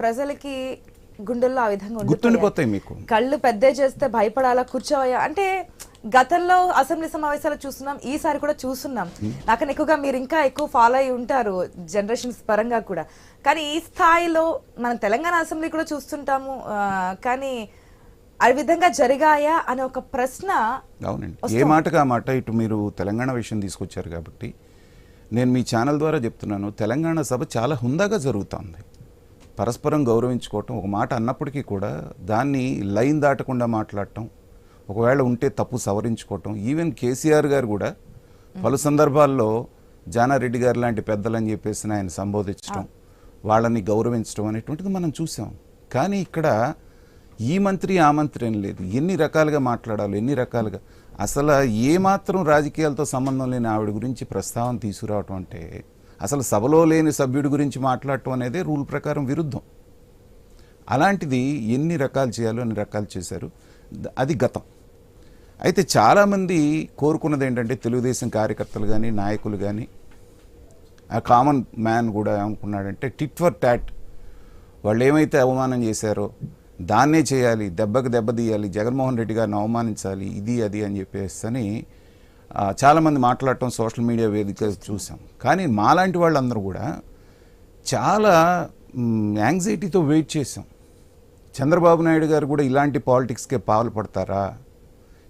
ప్రజలకి గుండెల్లో ఆ విధంగా. గుర్తుండిపోతాయి మీకు. కళ్ళు పెద్ద చేస్తే భయపడాలా కూర్చోవయ్యా అంటే గతంలో అసెంబ్లీ సమావేశాలు చూస్తున్నాం ఈసారి కూడా చూస్తున్నాం. నాకన్నా ఎక్కువగా మీరు ఇంకా ఎక్కువ ఫాలో అయి ఉంటారు జనరేషన్స్ పరంగా కూడా. కానీ ఈ స్థాయిలో మనం తెలంగాణ అసెంబ్లీ కూడా చూస్తుంటాము కానీ ఆ విధంగా జరిగాయా అనే ఒక ప్రశ్న అవునండి. ఏ మాటగా మాట ఇటు మీరు తెలంగాణ విషయం తీసుకొచ్చారు కాబట్టి నేను మీ ఛానల్ ద్వారా చెప్తున్నాను తెలంగాణ సభ చాలా హుందాగా జరుగుతోంది. పరస్పరం గౌరవించుకోవటం ఒక మాట అన్నప్పటికీ కూడా దాన్ని లైన్ దాటకుండా మాట్లాడటం ఒకవేళ ఉంటే తప్పు సవరించుకోవటం ఈవెన్ కేసీఆర్ గారు కూడా పలు సందర్భాల్లో జానారెడ్డి గారు లాంటి పెద్దలని చెప్పేసి ఆయన సంబోధించడం వాళ్ళని గౌరవించడం అనేటువంటిది మనం చూసాం. కానీ ఇక్కడ ఈ మంత్రి ఆ మంత్రి అని లేదు. ఎన్ని రకాలుగా మాట్లాడాలి ఎన్ని రకాలుగా అసలు ఏ మాత్రం రాజకీయాలతో సంబంధం లేని ఆవిడ గురించి ప్రస్తావన తీసుకురావటం అంటే అసలు సభలో లేని సభ్యుడి గురించి మాట్లాడటం అనేది రూల్ ప్రకారం విరుద్ధం. అలాంటిది ఎన్ని రకాలు చేయాలో అన్ని రకాలు చేశారు. అది గతం. అయితే చాలామంది కోరుకున్నది ఏంటంటే తెలుగుదేశం కార్యకర్తలు కానీ నాయకులు కానీ ఆ కామన్ మ్యాన్ కూడా ఏమనుకున్నాడంటే టిట్ ఫర్ ట్యాట్ వాళ్ళు ఏమైతే అవమానం చేశారో దాన్నే చేయాలి దెబ్బకి దెబ్బ తీయాలి జగన్మోహన్ రెడ్డి గారిని అవమానించాలి ఇది అది అని చెప్పేసి అని చాలామంది మాట్లాడటం సోషల్ మీడియా వేదిక చూసాం. కానీ మాలాంటి వాళ్ళందరూ కూడా చాలా యాంగ్జైటీతో వెయిట్ చేసాం. చంద్రబాబు నాయుడు గారు కూడా ఇలాంటి పాలిటిక్స్కే పాల్పడతారా?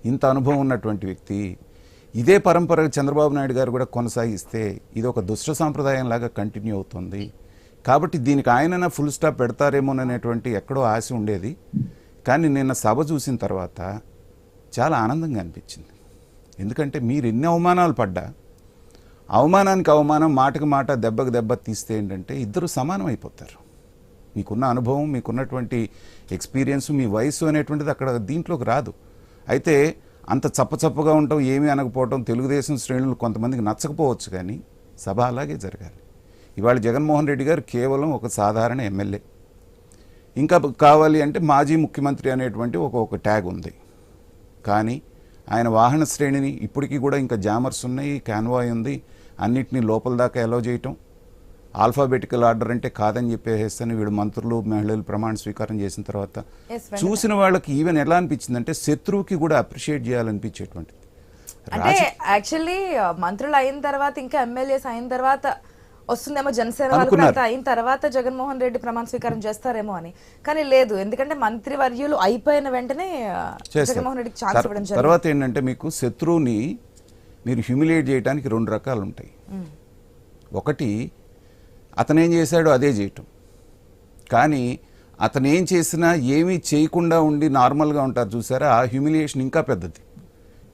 ఇంత అనుభవం ఉన్నటువంటి వ్యక్తి. ఇదే పరంపర చంద్రబాబు నాయుడు గారు కూడా కొనసాగిస్తే ఇది ఒక దుష్ట సాంప్రదాయం లాగా కంటిన్యూ అవుతుంది. కాబట్టి దీనికి ఆయన ఫుల్ స్టాప్ పెడతారేమోననేటువంటి ఎక్కడో ఆశ ఉండేది. కానీ నిన్న సభ చూసిన తర్వాత చాలా ఆనందంగా అనిపించింది. ఎందుకంటే మీరు ఎన్ని అవమానాలు పడ్డా అవమానానికి అవమానం మాటకు మాట దెబ్బకు దెబ్బ తీస్తే ఏంటంటే ఇద్దరు సమానం అయిపోతారు. మీకున్న అనుభవం మీకున్నటువంటి ఎక్స్పీరియన్స్ మీ వయసు అనేటువంటిది అక్కడ దీంట్లోకి రాదు. అయితే అంత చప్పచప్పగా ఉండటం ఏమీ అనకపోవటం తెలుగుదేశం శ్రేణులు కొంతమందికి నచ్చకపోవచ్చు కానీ సభ అలాగే జరగాలి. ఇవాళ జగన్మోహన్ రెడ్డి గారు కేవలం ఒక సాధారణ ఎమ్మెల్యే. ఇంకా కావాలి అంటే మాజీ ముఖ్యమంత్రి అనేటువంటి ఒక ఒక ట్యాగ్ ఉంది. కానీ ఆయన వాహన శ్రేణిని ఇప్పటికీ కూడా ఇంకా జామర్స్ ఉన్నాయి క్యాన్వాయ్ ఉంది. అన్నిటినీ లోపల దాకా ఎలో చేయటం. ఆల్ఫాబెటికల్ ఆర్డర్ అంటే కాదని చెప్పేసేస్తని వీడు మంత్రులు మహిళలు ప్రమాణ స్వీకారం చేసిన తర్వాత. చూసిన వాళ్ళకి ఈవెన్ ఎలా అనిపించింది అంటే శత్రువుకి కూడా అప్రిషియేట్ చేయాలనిపించేటువంటిది. అంటే యాక్చువల్లీ మంత్రులు అయిన తర్వాత ఇంకా ఎమ్మెల్యేస్ అయిన తర్వాత వస్తుందేమో జనసేన వాళ్ళు అయిన తర్వాత జగన్మోహన్ రెడ్డి ప్రమాణ స్వీకారం చేస్తారేమో అని. కానీ లేదు ఎందుకంటే మంత్రి వర్యులు అయిపోయిన వెంటనే. జగన్మోహన్ రెడ్డికి ఛాన్స్ ఇవ్వడం జరిగింది. తర్వాత ఏంటంటే మీకు శత్రువుని మీరు హ్యూమిలియేట్ చేయడానికి రెండు రకాలు ఉంటాయి. ఒకటి అతను చేశాడో అదే చేయటం. కానీ అతను ఏం చేసినా ఏమీ చేయకుండా ఉండి నార్మల్గా ఉంటారు చూసారా? ఆ హ్యూమిలియేషన్ ఇంకా పెద్దది.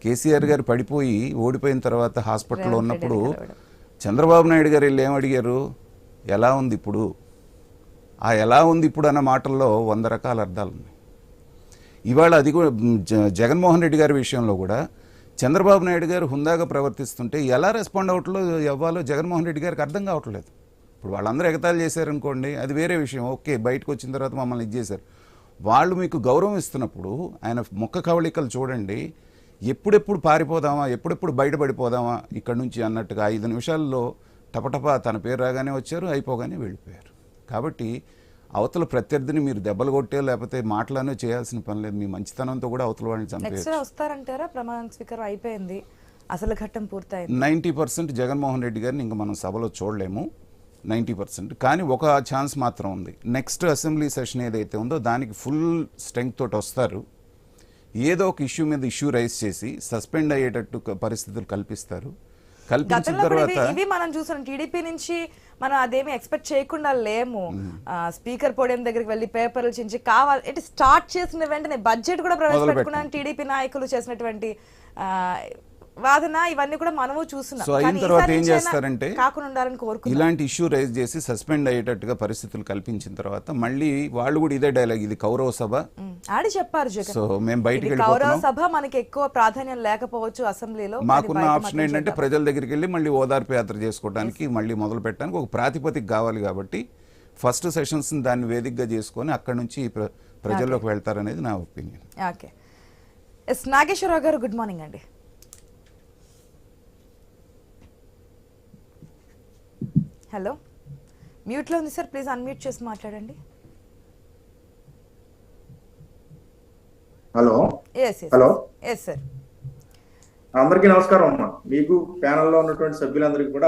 కేసీఆర్ గారు పడిపోయి ఓడిపోయిన తర్వాత హాస్పిటల్లో ఉన్నప్పుడు చంద్రబాబు నాయుడు గారు వెళ్ళి ఏమడిగారు ఎలా ఉంది ఇప్పుడు? ఆ ఎలా ఉంది ఇప్పుడు అన్న మాటల్లో వంద రకాల అర్థాలు ఉన్నాయి. ఇవాళ అది కూడా జ- జగన్మోహన్ రెడ్డి గారి విషయంలో కూడా చంద్రబాబు నాయుడు గారు హుందాగా ప్రవర్తిస్తుంటే ఎలా రెస్పాండ్ అవట్లో ఇవ్వాలో జగన్మోహన్ రెడ్డి గారికి అర్థం కావట్లేదు. ఇప్పుడు వాళ్ళందరూ ఎగతాళి చేశారనుకోండి అది వేరే విషయం. ఓకే బయటకు వచ్చిన తర్వాత మమ్మల్ని ఇది చేశారు. వాళ్ళు మీకు గౌరవం ఇస్తున్నప్పుడు ఆయన ముఖ కవళికలు చూడండి. ఎప్పుడెప్పుడు పారిపోదామా ఎప్పుడెప్పుడు బయటపడిపోదామా ఇక్కడ నుంచి అన్నట్టుగా ఐదు నిమిషాల్లో టపటపా తన పేరు రాగానే వచ్చారు అయిపోగానే వెళ్ళిపోయారు. కాబట్టి అవతల ప్రత్యర్థిని మీరు దెబ్బలు కొట్టే లేకపోతే మాటలనే చేయాల్సిన పని లేదు. మీ మంచితనంతో కూడా అవతల వస్తారంటారా? ప్రమాణ స్వీకారం అయిపోయింది. అసలు ఘట్టం పూర్తయింది. నైంటీ పర్సెంట్ జగన్మోహన్ రెడ్డి గారిని ఇంకా మనం సభలో చూడలేము. Ninety percent. కానీ ఒక ఛాన్స్ మాత్రం ఉంది. నెక్స్ట్ అసెంబ్లీ సెషన్ ఏదైతే ఉందో దానికి ఫుల్ స్ట్రెంగ్త్ తోటి వస్తారు. ఏదో ఒక ఇష్యూ మీద ఇష్యూ రైజ్ చేసి సస్పెండ్ అయ్యేటట్టు పరిస్థితులు కల్పిస్తారు. కల్పించిన తర్వాత ఇవి- మనం చూసాం. టీడీపీ నుంచి మనం అదేమి ఎక్స్పెక్ట్ చేయకుండా లేము. స్పీకర్ పోడియం దగ్గరికి వెళ్ళి పేపర్లు చించి కావాలి. అంటే స్టార్ట్ చేసిన వెంటనే బడ్జెట్ కూడా ప్రవేశపెట్టుకున్నాను. టీడీపీ నాయకులు చేసినటువంటి వాదన ఇవన్నీ కూడా మనము చూస్తున్నాం. సో అయిన తర్వాత ఏం చేస్తారంటే కాకుండా ఉండాలని ఇలాంటి ఇష్యూ రైజ్ చేసి సస్పెండ్ అయ్యేటట్టుగా పరిస్థితులు కల్పించిన తర్వాత మళ్ళీ వాళ్ళు కూడా ఇదే డైలాగ్ ఇది కౌరవ సభ. ఆడి చెప్పారు జగన్. సో మేము బయటికి కౌరవ సభ మనకి ఎక్కువ ప్రాధాన్యం లేకపోవచ్చు అసెంబ్లీలో కానీ మాకున్న ఆప్షన్ ఏంటంటే. ప్రజల దగ్గరికి వెళ్ళి మళ్ళీ ఓదార్పు యాత్ర చేసుకోవడానికి మళ్ళీ మొదలు పెట్టడానికి ఒక ప్రాతిపదిక కావాలి కాబట్టి ఫస్ట్ సెషన్స్ దాన్ని వేదికగా చేసుకొని అక్కడ నుంచి ప్ర- ప్రజల్లోకి వెళ్తారనేది నా ఒపీనియన్. ఓకే ఎస్ నాగేశ్వరరావు గారు గుడ్ మార్నింగ్ అండి. హలో మ్యూట్లో ఉంది సార్ ప్లీజ్ అన్మ్యూట్ చేసి మాట్లాడండి. హలో? హలో? ఎస్ సార్ అందరికీ నమస్కారం అమ్మా. మీకు ప్యానెల్లో ఉన్నటువంటి సభ్యులందరికీ కూడా